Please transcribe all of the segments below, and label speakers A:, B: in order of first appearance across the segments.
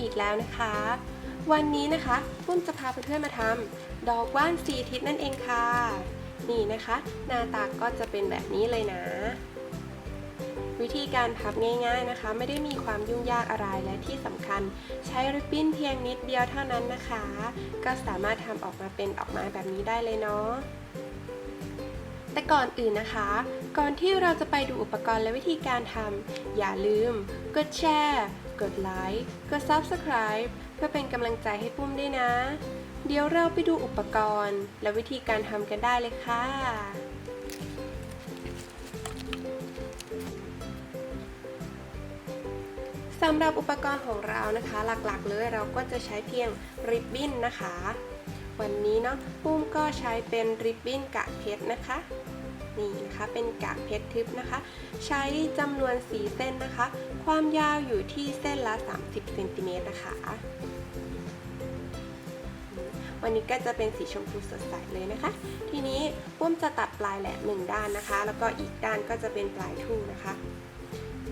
A: อีกแล้วนะคะ วันนี้นะคะปุ้มจะพาเพื่อนๆมาทำดอกว่านสีทิศนั่นเองค่ะ นี่นะคะ หน้าตาก็จะเป็นแบบนี้เลยนะ วิธีการพับง่ายๆนะคะ ไม่ได้มีความยุ่งยากอะไรและที่สำคัญ ใช้ริบบิ้นเพียงนิดเดียวเท่านั้นนะคะ ก็สามารถทำออกมาเป็นดอกม้แบบนี้ได้เลยเนาะแต่ก่อนอื่นนะคะ ก่อนที่เราจะไปดูอุปกรณ์และวิธีการทำอย่าลืม กดแชร์ กดไลค์ กด Subscribe เพื่อเป็นกำลังใจให้ปุ้มด้วยนะ เดี๋ยวเราไปดูอุปกรณ์ และวิธีการทำกันได้เลยค่ะ สำหรับอุปกรณ์ของเรานะคะ หลักๆ เลยเราก็จะใช้เพียงริบบิ้นนะคะ วันนี้เนาะปุ้มก็ใช้เป็นริบบิ้นกากเพชรนะคะ นีนะคะ เป็นกากเพชรทึบนะคะ ใช้จำนวนสีเส้นนะคะ ความยาวอยู่ที่เส้นละ 30เซนติเมตรนะคะ วันนี้ก็จะเป็นสีชมพูสดใสเลยนะคะ ทีนี้ปุ้มจะตัดปลายแหลมหนึ่งด้านนะคะ แล้วก็อีกด้านก็จะเป็นปลายทู่นะคะ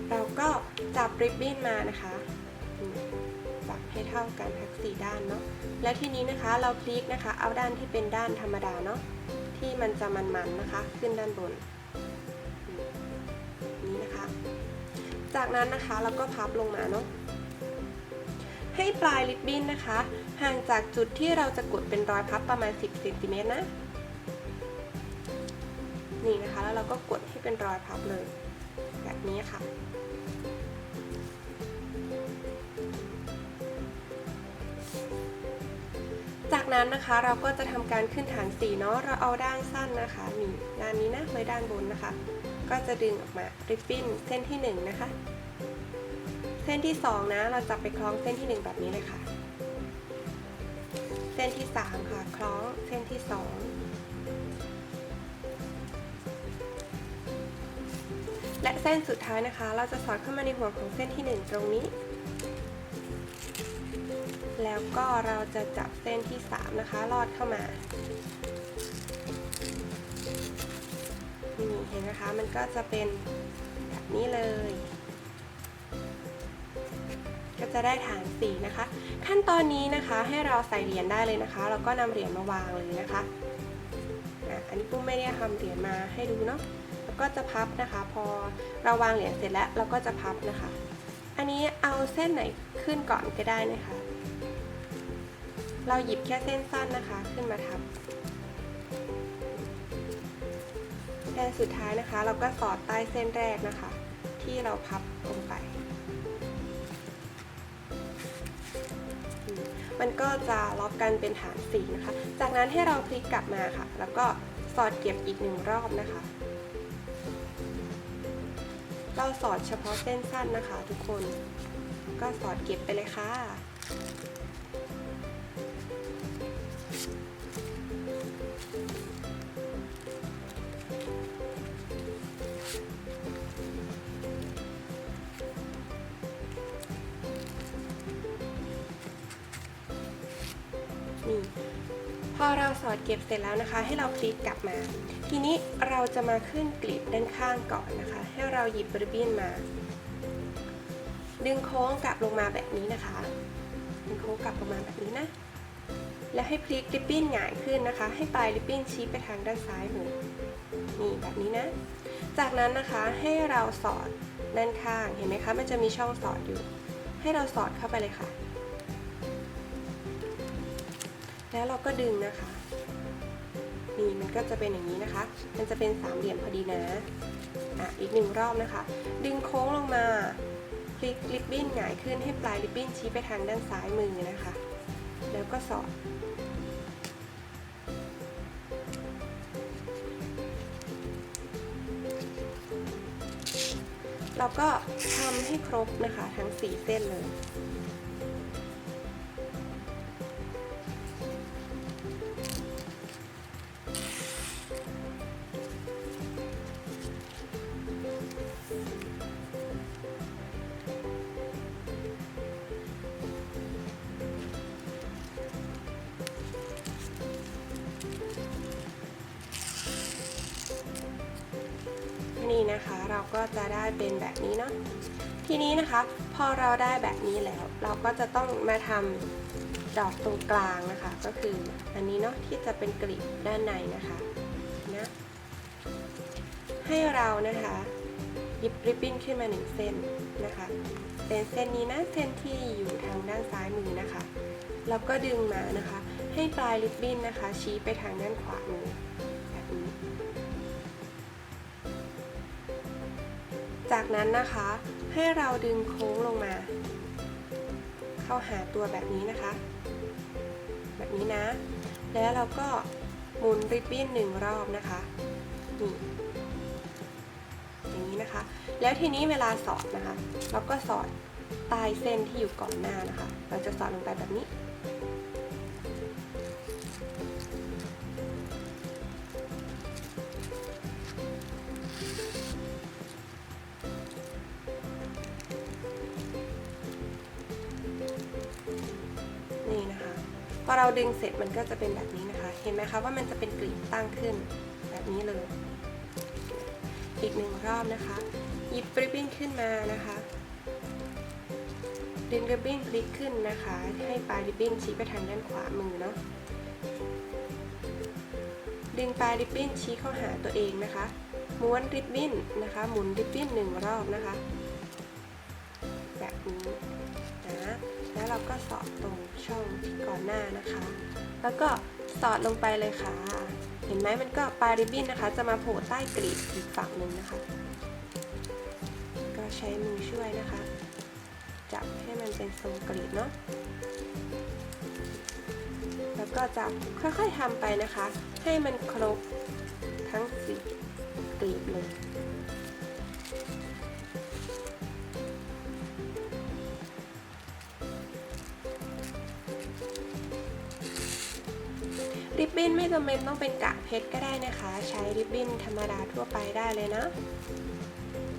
A: เราก็จับริบบิ้นมานะคะจับให้เท่ากันทั้งสี่ด้านเนาะ และทีนี้นะคะเราพลิกนะคะ เอาด้านที่เป็นด้านธรรมดาเนาะ ที่มันจะมันๆนะคะ ขึ้นด้านบนนี่นะคะ จากนั้นนะคะเราก็พับลงมาเนาะให้ปลายริบบิ้นนะคะ ห่างจากจุดที่เราจะกดเป็นรอยพับประมาณ 10เซนติเมตรนะนี่นะคะแล้วเราก็กดให้เป็นรอยพับเลย แบบนี้ค่ะ จากนั้นนะคะเราก็จะทำการขึ้นฐานสีเนาะเราเอาด้านสั้นนะคะนี่ด้านนี้นะไว้ด้านบนนะคะ ก็จะดึงออกมาริบบิ้นเส้นที่ 1 นะคะ เส้นที่ 2 นะเราจับไปคล้องเส้นที่ 1 แบบนี้เลยค่ะ เส้นที่ 3 ค่ะคล้องเส้นที่ 2 และเส้นสุดท้ายนะคะ เราจะสอดเข้ามาในหัวของเส้นที่ 1 ตรงนี้ แล้วก็เราจะจับเส้นที่ 3 นะคะ ลอดเข้ามา นี่เห็นนะคะ มันก็จะเป็นแบบนี้เลย ก็จะได้ฐานสีนะคะ ขั้นตอนนี้นะคะให้เราใส่เหรียญได้เลยนะคะ แล้วก็นำเหรียญมาวางเลยนะคะอะอันนี้ปุ้มไม่ได้ทำเหรียญมาให้ดูเนาะ แล้วก็จะพับนะคะ พอเราวางเหรียญเสร็จแล้วเราก็จะพับนะคะ อันนี้เอาเส้นไหนขึ้นก่อนก็ได้นะคะ เราหยิบแค่เส้นสั้นนะคะขึ้นมาทับเส้นสุดท้ายนะคะ เราก็สอดใต้เส้นแรกนะคะ ที่เราพับลงไปมมันก็จะล็อกกันเป็นฐานสีนะคะ จากนั้นให้เราพลิกกลับมาค่ะ แล้วก็สอดเก็บอีกหนึ่งรอบนะคะ เราสอดเฉพาะเส้นสั้นนะคะ ทุกคน ก็สอดเก็บไปเลยค่ะ เราสอดเก็บเสร็จแล้วนะคะ ให้เราพลิกกลับมา ทีนี้เราจะมาขึ้นกลีบด้านข้างก่อนนะคะ ให้เราหยิบริบบิ้นมา ดึงโค้งกลับลงมาแบบนี้นะคะ ดึงโค้งกลับลงมาแบบนี้นะ แล้วให้พลิกริบบิ้นหงายขึ้นนะคะ ให้ปลายริบบิ้นชี้ไปทางด้านซ้ายมือนี่แบบนี้นะ จากนั้นนะคะให้เราสอดด้านข้างเห็นไหมคะ มันจะมีช่องสอดอยู่ ให้เราสอดเข้าไปเลยค่ะ แล้วเราก็ดึงนะคะ นี่มันก็จะเป็นอย่างนี้นะคะ มันจะเป็นสามเหลี่ยมพอดีนะอะอีกหนึ่งรอบนะคะ ดึงโค้งลงมาพลิกริบบิ้นหงายขึ้นให้ปลายริบบิ้นชี้ไปทางด้านซ้ายมือนะคะ แล้วก็สอดเราก็ทำให้ครบนะคะทั้งสี่เส้นเลย เราก็จะได้เป็นแบบนี้เนาะทีนี้นะคะพอเราได้แบบนี้แล้ว เราก็จะต้องมาทำดอกตรงกลางนะคะ ก็คืออันนี้เนาะที่จะเป็นกลีบด้านในนะคะนะให้เรานะคะหยิบริบบิ้นขึ้นมาหนึ่งเส้นนะคะเป็นเส้นนี้นะเส้นที่อยู่ทางด้านซ้ายมือนะคะแล้วก็ดึงมานะคะ ให้ปลายริบบิ้นนะคะ ชี้ไปทางด้านขวามือ จากนั้นนะคะให้เราดึงโค้งลงมา เข้าหาตัวแบบนี้นะคะ แบบนี้นะ แล้วเราก็หมุนริบบิ้นหนึ่งรอบนะคะนี่อย่างนี้นะคะ แล้วทีนี้เวลาสอดนะคะ เราก็สอดใต้เส้นที่อยู่ก่อนหน้านะคะ เราจะสอดลงไปแบบนี้ พอเราดึงเสร็จมันก็จะเป็นแบบนี้นะคะ เห็นไหมคะว่ามันจะเป็นกลีบตั้งขึ้นแบบนี้เลย อีกหนึ่งรอบนะคะ หยิบริบบิ้นขึ้นมานะคะ ดึงริบบิ้นพลิกขึ้นนะคะ ให้ปลายริบบิ้นชี้ไปทางด้านขวามือเนาะ ดึงปลายริบบิ้นชี้เข้าหาตัวเองนะคะ ม้วนริบบิ้นนะคะ หมุนริบบิ้นหนึ่งรอบนะคะ แบบนี้ แล้วเราก็สอดตรงช่องที่ก่อนหน้านะคะ แล้วก็สอดลงไปเลยค่ะ เห็นไหมมันก็ปลายริบบิ้นนะคะ จะมาโผล่ใต้กลีบอีกฝั่งหนึ่งนะคะ ก็ใช้มือช่วยนะคะ จับให้มันเป็นทรงกลีบเนาะแล้วก็จะค่อยๆทำไปนะคะ ให้มันครบทั้งสี่กลีบเลย บิ้นไม่จำเป็นต้องเป็นกากเพชรก็ได้นะคะ ใช้ริบบิ้นธรรมดาทั่วไปได้เลยนะ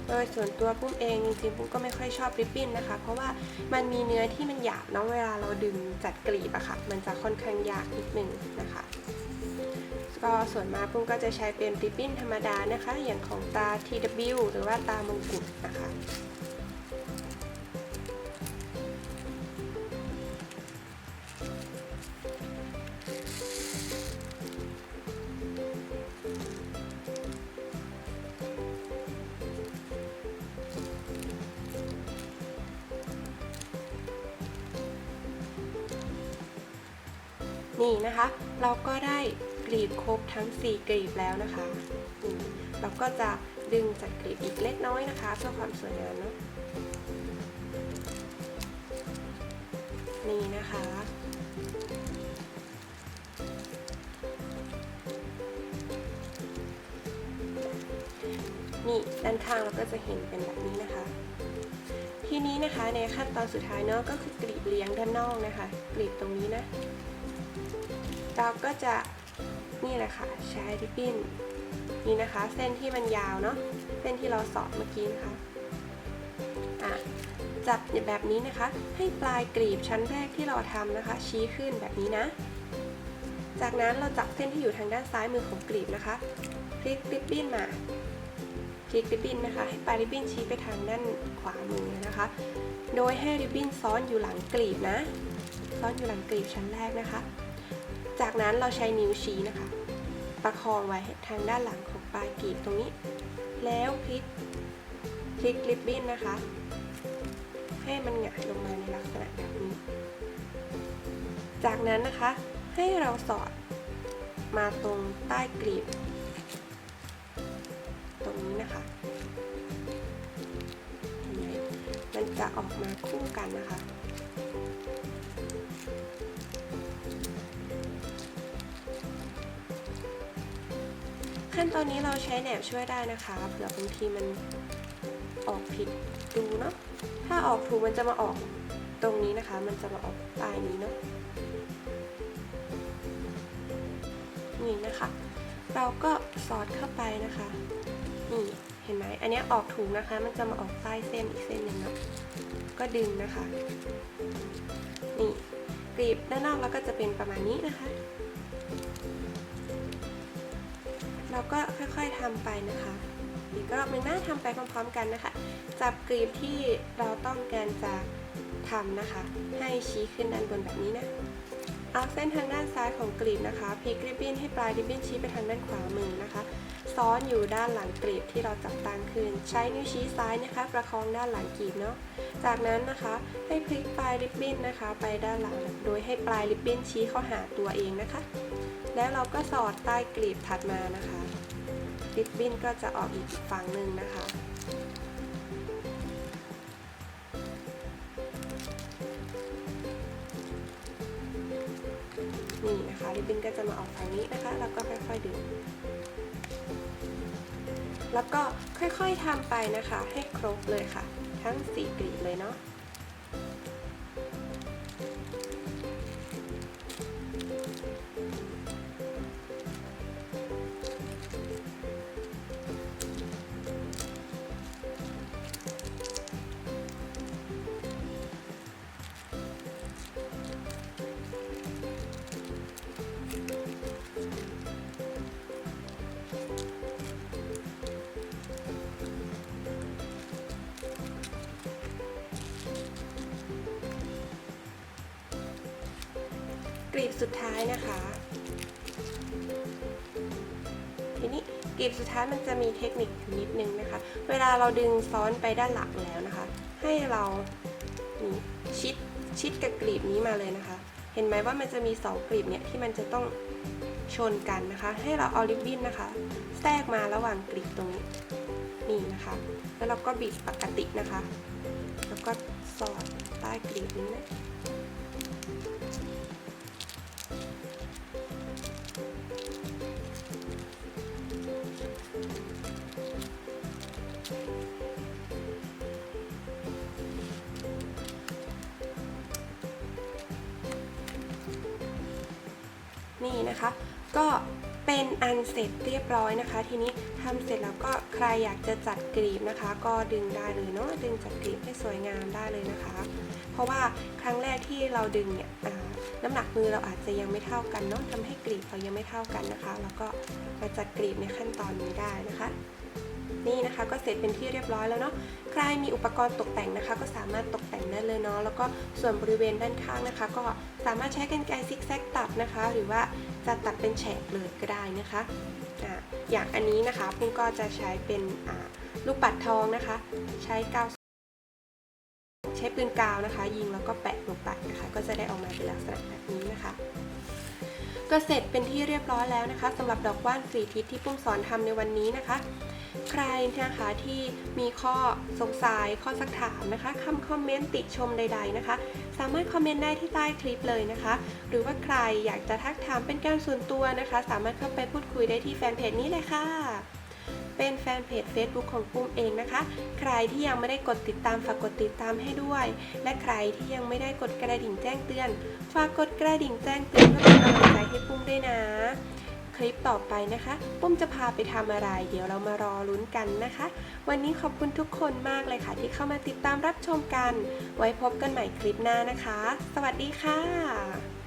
A: โดยส่วนตัวปุ้มเองจริงๆปุ้มก็ไม่ค่อยชอบริบบิ้นนะคะ เพราะว่ามันมีเนื้อที่มันหยาบเนาะเวลาเราดึงจัดกลีบอะค่ะ มันจะค่อนข้างยากนิดนึงนะคะก็ส่วนมากปุ้มก็จะใช้เป็นริบบิ้นธรรมดานะคะ อย่างของตา TW หรือว่าตามงกุฎนะคะ นี่นะคะ เราก็ได้กลีบครบทั้ง 4 กลีบแล้วนะคะเราก็จะดึงจัดกลีบอีกเล็กน้อยนะคะ เพื่อความสวยงามเนาะนี่นะคะนี่ด้านข้างเราก็จะเห็นเป็นแบบนี้นะคะ ทีนี้นะคะในขั้นตอนสุดท้ายเนาะก็คือกลีบเลี้ยงด้านนอกนะคะ กลีบตรงนี้นะ เราก็จะนี่แหละค่ะใช้ริบบิ้นนี่นะคะ เส้นที่มันยาวเนาะเส้นที่เราสอดเมื่อกี้นะคะอะจับแบบนี้นะคะ ให้ปลายกลีบชั้นแรกที่เราทำนะคะ ชี้ขึ้นแบบนี้นะ จากนั้นเราจับเส้นที่อยู่ทางด้านซ้ายมือของกลีบนะคะพลิกริบบิ้นมาพลิกริบบิ้นนะคะ ให้ปลายริบบิ้นชี้ไปทางด้านขวามือนะคะ โดยให้ริบบิ้นซ้อนอยู่หลังกลีบนะ ซ้อนอยู่หลังกลีบชั้นแรกนะคะ จากนั้นเราใช้นิ้วชี้นะคะ ประคองไว้ทางด้านหลังของปลายกรีบตรงนี้ แล้วพลิกพลิกริบบิ้นนะคะ ให้มันหงายลงมาในลักษณะแบบนี้ จากนั้นนะคะให้เราสอดมาตรงใต้กลีบ ตรงนี้นะคะมันจะออกมาคู่กันนะคะ ขั้นตอนนี้เราใช้แหนบช่วยได้นะคะเผื่อบางทีมันออกผิดดูเนาะถ้าออกถูกมันจะมาออกตรงนี้นะคะ มันจะมาออกปลายนี้เนาะนี่นะคะ เราก็สอดเข้าไปนะคะนี่เห็นไหมอันนี้ออกถูกนะคะ มันจะมาออกใต้เส้นอีกเส้นหนึ่งเนาะก็ดึงนะคะ นี่กรีบด้านนอกแล้วก็จะเป็นประมาณนี้นะคะ เราก็ค่อยๆทำไปนะคะ อีกรอบหนึ่งนะทำไปพร้อมๆกันนะคะ จับกลีบที่เราต้องการจะทำนะคะ ให้ชี้ขึ้นด้านบนแบบนี้นะเอาเส้นทางด้านซ้ายของกลีบนะคะพลิกริบบิ้นให้ปลายริบบิ้นชี้ไปทางด้านขวามือนะคะ ซ้อนอยู่ด้านหลังกลีบที่เราจับตั้งขึ้น ใช้นิ้วชี้ซ้ายนะคะ ประคองด้านหลังกลีบเนาะ จากนั้นนะคะให้พลิกปลายริบบิ้นนะคะ ไปด้านหลังโดยให้ปลายริบบิ้นชี้เข้าหาตัวเองนะคะ แล้วเราก็สอดใต้กลีบถัดมานะคะริบบิ้นก็จะออกอีกฝั่งหนึ่งนะคะ นี่นะคะริบบิ้นก็จะมาออกฝั่งนี้นะคะ แล้วก็ค่อยๆดึง แล้วก็ค่อยๆทำไปนะคะ ให้ครบเลยค่ะ ทั้งสี่กลีบเลยเนาะ ลีบสุดท้ายนะคะ ทีนี้กลีบสุดท้ายมันจะมีเทคนิคอยู่นิดนึงนะคะ เวลาเราดึงซ้อนไปด้านหลังแล้วนะคะ ให้เราชิดชิดกับกลีบนี้มาเลยนะคะ เห็นไหมว่ามันจะมีสองกลีบเนี่ยที่มันจะต้องชนกันนะคะ ให้เราเอาริบบิ้นนะคะ แทรกมาระหว่างกลีบตรงนี้นี่นะคะ แล้วเราก็บีบปกตินะคะ แล้วก็สอดใต้กลีบนี้นะ นี่นะคะ ก็เป็นอันเสร็จเรียบร้อยนะคะ ทีนี้ทำเสร็จแล้วก็ใครอยากจะจัดกลีบนะคะ ก็ดึงได้เลยเนาะดึงจัดกลีบให้สวยงามได้เลยนะคะ เพราะว่าครั้งแรกที่เราดึงเนี่ยน้ำหนักมือเราอาจจะยังไม่เท่ากันเนาะทำให้กลีบเรายังไม่เท่ากันนะคะ แล้วก็มาจัดกลีบในขั้นตอนนี้ได้นะคะนี่นะคะก็เสร็จเป็นที่เรียบร้อยแล้วเนาะ ใครมีอุปกรณ์ตกแต่งนะคะ ก็สามารถตกแต่งได้เลยเนาะ แล้วก็ส่วนบริเวณด้านข้างนะคะ ก็ สามารถใช้กรรไกรซิกแซกตัดนะคะ หรือว่าจะตัดเป็นแฉกเลยก็ได้นะคะอย่างอันนี้นะคะปุ้งก็จะใช้เป็นลูกปัดทองนะคะ ใช้กาวใช้ปืนกาวนะคะ ยิงแล้วก็แปะลงไปนะคะ ก็จะได้ออกมาเป็นลักษณะแบบนี้นะคะก็เสร็จเป็นที่เรียบร้อยแล้วนะคะสำหรับดอกว่านสีทิศที่ปุ้งสอนทำในวันนี้นะคะ ใครนะคะที่มีข้อสงสัยข้อสักถามนะคะคำคอมเมนต์ติชมใด ๆนะคะ สามารถคอมเมนต์ได้ที่ใต้คลิปเลยนะคะ หรือว่าใครอยากจะทักถามเป็นการส่วนตัวนะคะ สามารถเข้าไปพูดคุยได้ที่แฟนเพจนี้เลยค่ะเป็นแฟนเพจ Facebook ของปุ้มเองนะคะ ใครที่ยังไม่ได้กดติดตามฝากกดติดตามให้ด้วย และใครที่ยังไม่ได้กดกระดิ่งแจ้งเตือน ฝากกดกระดิ่งแจ้งเตือนเพื่อเป็นกำลังใจให้ปุ้มด้วยนะ คลิปต่อไปนะคะ ปุ้มจะพาไปทำอะไร เดี๋ยวเรามารอลุ้นกันนะคะ วันนี้ขอบคุณทุกคนมากเลยค่ะ ที่เข้ามาติดตามรับชมกัน ไว้พบกันใหม่คลิปหน้านะคะ สวัสดีค่ะ